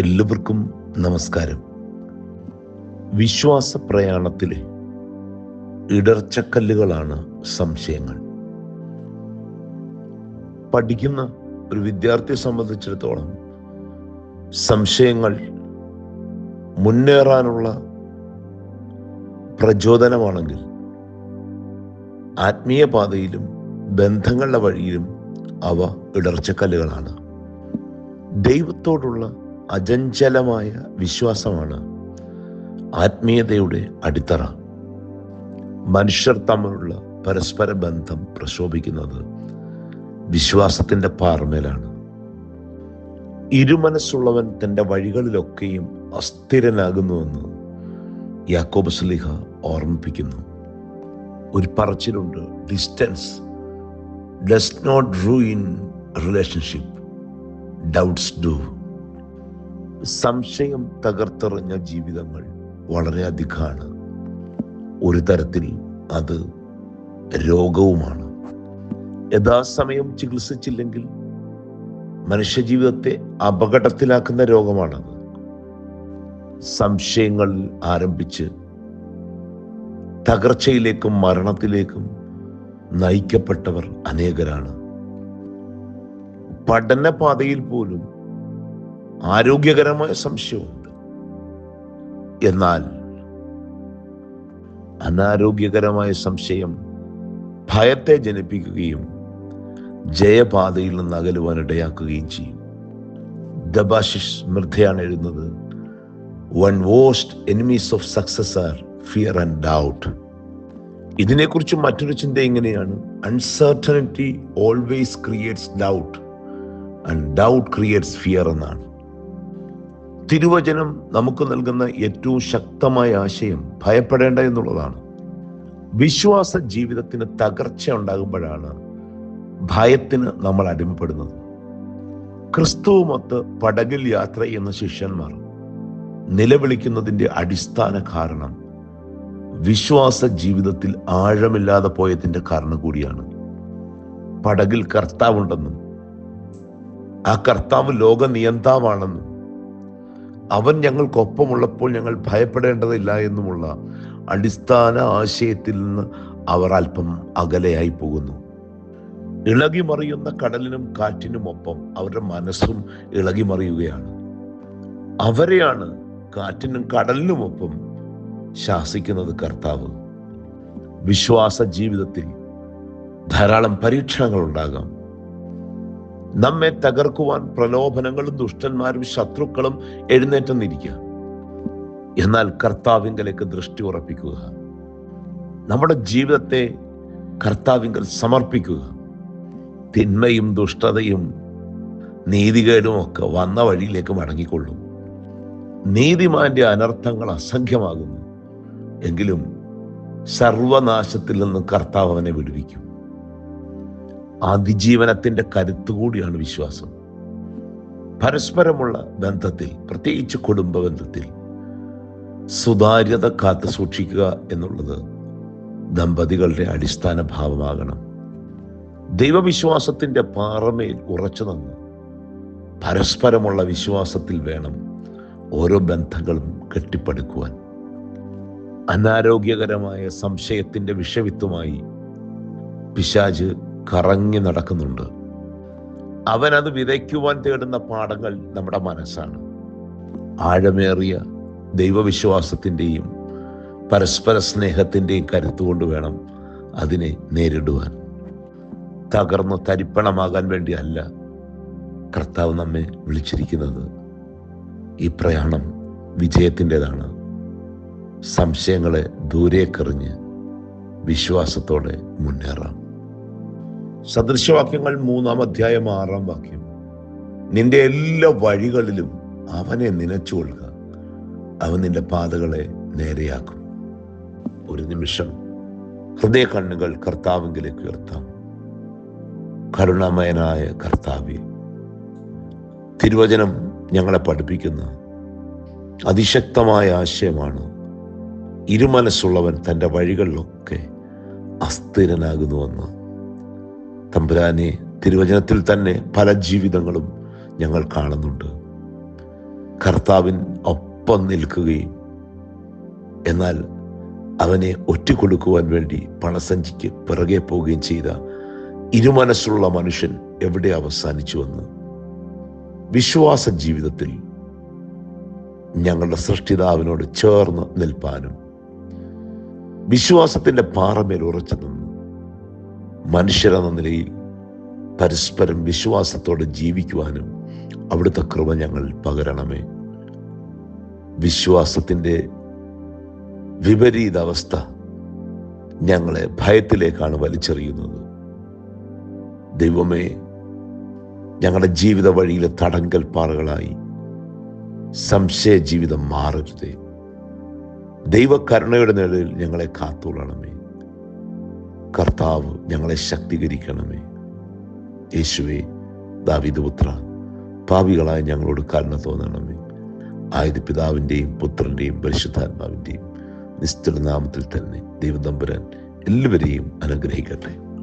എല്ലാവർക്കും നമസ്കാരം. വിശ്വാസ പ്രയാണത്തിലെ ഇടർച്ചക്കല്ലുകളാണ് സംശയങ്ങൾ. പഠിക്കുന്ന ഒരു വിദ്യാർത്ഥിയെ സംബന്ധിച്ചിടത്തോളം സംശയങ്ങൾ മുന്നേറാനുള്ള പ്രചോദനമാണെങ്കിൽ ആത്മീയ പാതയിലും ബന്ധങ്ങളുടെ വഴിയിലും അവ ഇടർച്ചക്കല്ലുകളാണ്. ദൈവത്തോടുള്ള അചഞ്ചലമായ വിശ്വാസമാണ് ആത്മീയതയുടെ അടിത്തറ. മനുഷ്യർ തമ്മിലുള്ള പരസ്പര ബന്ധം പ്രശോഭിക്കുന്നത് വിശ്വാസത്തിന്റെ പാറമേലാണ്. ഇരുമനസ്സുള്ളവൻ തന്റെ വഴികളിലൊക്കെയും അസ്ഥിരനാകുന്നുവെന്ന് യാക്കോബ് സ്ലിഹ ഓർമ്മിപ്പിക്കുന്നു. ഒരു പറച്ചിലുണ്ട് distance does not ruin relationship doubts do സംശയം തകർത്തെറിഞ്ഞ ജീവിതങ്ങൾ വളരെ അധികമാണ്. ഒരു തരത്തിൽ അത് രോഗവുമാണ്. യഥാസമയം ചികിത്സിച്ചില്ലെങ്കിൽ മനുഷ്യജീവിതത്തെ അപകടത്തിലാക്കുന്ന രോഗമാണത്. സംശയങ്ങൾ ആരംഭിച്ച് തകർച്ചയിലേക്കും മരണത്തിലേക്കും നയിക്കപ്പെട്ടവർ അനേകരാണ്. പഠനപാതയിൽ പോലും ആരോഗ്യകരമായ സംശയമുണ്ട്. എന്നാൽ അനാരോഗ്യകരമായ സംശയം ഭയത്തെ ജനിപ്പിക്കുകയും ജയപാതയിൽ നിന്ന് അകലുവാൻ ഇടയാക്കുകയും ചെയ്യും. ദബാഷിഷ് മൃദ്ധയാണ് എഴുതുന്നത് one worst enemies of success are fear and doubt ഇതിനെക്കുറിച്ച് മറ്റൊരു ചിന്ത എങ്ങനെയാണ് uncertainty always creates doubt and doubt creates fear എന്നാണ്. തിരുവചനം നമുക്ക് നൽകുന്ന ഏറ്റവും ശക്തമായ ആശയം ഭയപ്പെടേണ്ട എന്നുള്ളതാണ്. വിശ്വാസ ജീവിതത്തിന് തകർച്ച ഉണ്ടാകുമ്പോഴാണ് ഭയത്തിന് നമ്മൾ അടിമപ്പെടുന്നത്. ക്രിസ്തുവുമൊത്ത് പടകിൽ യാത്ര ചെയ്യുന്ന ശിഷ്യന്മാർ നിലവിളിക്കുന്നതിന്റെ അടിസ്ഥാന കാരണം വിശ്വാസ ജീവിതത്തിൽ ആഴമില്ലാതെ പോയതിന്റെ കാരണം കൂടിയാണ്. പടകിൽ കർത്താവുണ്ടെന്നും ആ കർത്താവ് ലോക നിയന്താവാണെന്നും അവൻ ഞങ്ങൾക്കൊപ്പമുള്ളപ്പോൾ ഞങ്ങൾ ഭയപ്പെടേണ്ടതില്ല എന്നുമുള്ള അടിസ്ഥാന ആശയത്തിൽ നിന്ന് അവർ അല്പം അകലെയായി പോകുന്നു. ഇളകിമറിയുന്ന കടലിനും കാറ്റിനും ഒപ്പം അവരുടെ മനസ്സും ഇളകിമറിയുകയാണ്. അവരെയാണ് കാറ്റിനും കടലിനുമൊപ്പം ശാസിക്കുന്നത് കർത്താവ്. വിശ്വാസ ജീവിതത്തിൽ ധാരാളം പരീക്ഷണങ്ങൾ ഉണ്ടാകാം നമ്മെ തകർക്കുവാൻ പ്രലോഭനങ്ങളും ദുഷ്ടന്മാരും ശത്രുക്കളും എഴുന്നേറ്റെന്നിരിക്കുക. എന്നാൽ കർത്താവിങ്കലേക്ക് ദൃഷ്ടി ഉറപ്പിക്കുക. നമ്മുടെ ജീവിതത്തെ കർത്താവിങ്കൽ സമർപ്പിക്കുക. തിന്മയും ദുഷ്ടതയും നീതികേടും ഒക്കെ വന്ന വഴിയിലേക്ക് മടങ്ങിക്കൊള്ളും. നീതിമാന്റെ അനർത്ഥങ്ങൾ അസംഖ്യമാകുന്നു. എങ്കിലും സർവനാശത്തിൽ നിന്ന് കർത്താവ് അവനെ വിടുവിക്കും. അതിജീവനത്തിന്റെ കരുത്തു കൂടിയാണ് വിശ്വാസം. പരസ്പരമുള്ള ബന്ധത്തിൽ പ്രത്യേകിച്ച് കുടുംബ ബന്ധത്തിൽ സുതാര്യത കാത്തു സൂക്ഷിക്കുക എന്നുള്ളത് ദമ്പതികളുടെ അടിസ്ഥാന ഭാവമാകണം. ദൈവവിശ്വാസത്തിന്റെ പാറമേൽ ഉറച്ചു നിന്ന് പരസ്പരമുള്ള വിശ്വാസത്തിൽ വേണം ഓരോ ബന്ധങ്ങളും കെട്ടിപ്പടുക്കുവാൻ. അനാരോഗ്യകരമായ സംശയത്തിന്റെ വിഷവിത്തുമായി പിശാജ് കറങ്ങി നടക്കുന്നുണ്ട്. അവനത് വിതയ്ക്കുവാൻ തേടുന്ന പാഠങ്ങൾ നമ്മുടെ മനസ്സാണ്. ആഴമേറിയ ദൈവവിശ്വാസത്തിന്റെയും പരസ്പര സ്നേഹത്തിന്റെയും കരുത്തുകൊണ്ട് വേണം അതിനെ നേരിടുവാൻ. തകർന്ന് തരിപ്പണമാകാൻ വേണ്ടി അല്ല കർത്താവ് നമ്മെ വിളിച്ചിരിക്കുന്നത്. ഈ പ്രയാണം വിജയത്തിന്റെതാണ്. സംശയങ്ങളെ ദൂരേക്കെറിഞ്ഞ് വിശ്വാസത്തോടെ മുന്നേറാം. സദൃശവാക്യങ്ങൾ മൂന്നാം അധ്യായം ആറാം വാക്യം. നിന്റെ എല്ലാ വഴികളിലും അവനെ നനച്ചുകൊള്ളുക. അവൻ നിന്റെ പാതകളെ നേരെയാക്കും. ഒരു നിമിഷം ഹൃദയ കണ്ണുകൾ കർത്താവിങ്കിലേക്ക് ഉയർത്താം. കരുണാമയനായ കർത്താവ് തിരുവചനം ഞങ്ങളെ പഠിപ്പിക്കുന്ന അതിശക്തമായ ആശയമാണ് ഇരുമനസ്സുള്ളവൻ തന്റെ വഴികളിലൊക്കെ അസ്ഥിരനാകുന്നുവെന്ന്. തമ്പുരാനെ തിരുവചനത്തിൽ തന്നെ പല ജീവിതങ്ങളും ഞങ്ങൾ കാണുന്നുണ്ട്. കർത്താവിൻ ഒപ്പം നിൽക്കുകയും എന്നാൽ അവനെ ഒറ്റക്കൊടുക്കുവാൻ വേണ്ടി പണസഞ്ചിക്ക് പിറകെ പോവുകയും ചെയ്ത ഇരുമനസ്സുള്ള മനുഷ്യൻ എവിടെ അവസാനിച്ചുവെന്ന് വിശ്വാസ ജീവിതത്തിൽ ഞങ്ങളുടെ സൃഷ്ടിതാവിനോട് ചേർന്ന് നിൽപ്പാനും വിശ്വാസത്തിന്റെ പാറമേൽ ഉറച്ചു നിന്ന് മനുഷ്യരെന്ന നിലയിൽ പരസ്പരം വിശ്വാസത്തോടെ ജീവിക്കുവാനും അവിടുത്തെ കൃപ ഞങ്ങൾ പകരണമേ. വിശ്വാസത്തിന്റെ വിപരീത അവസ്ഥ ഞങ്ങളെ ഭയത്തിലേക്കാണ് വലിച്ചെറിയുന്നത്. ദൈവമേ ഞങ്ങളുടെ ജീവിത വഴിയിലെ തടങ്കൽ പാറകളായി സംശയ ജീവിതം മാറരുതേ. ദൈവകരുണയുടെ നിഴലിൽ ഞങ്ങളെ കാത്തുകൊള്ളണമേ കർത്താവ് ഞങ്ങളെ ശക്തീകരിക്കണമേ. യേശുവേ ദാവിദുപുത്ര പാപികളായ ഞങ്ങളോട് കരുണ തോന്നണമേ. ആയത് പിതാവിന്റെയും പുത്രന്റെയും പരിശുദ്ധാത്മാവിന്റെയും നിശ്ചല നാമത്തിൽ തന്നെ ദൈവതമ്പുരാൻ എല്ലാവരെയും അനുഗ്രഹിക്കട്ടെ.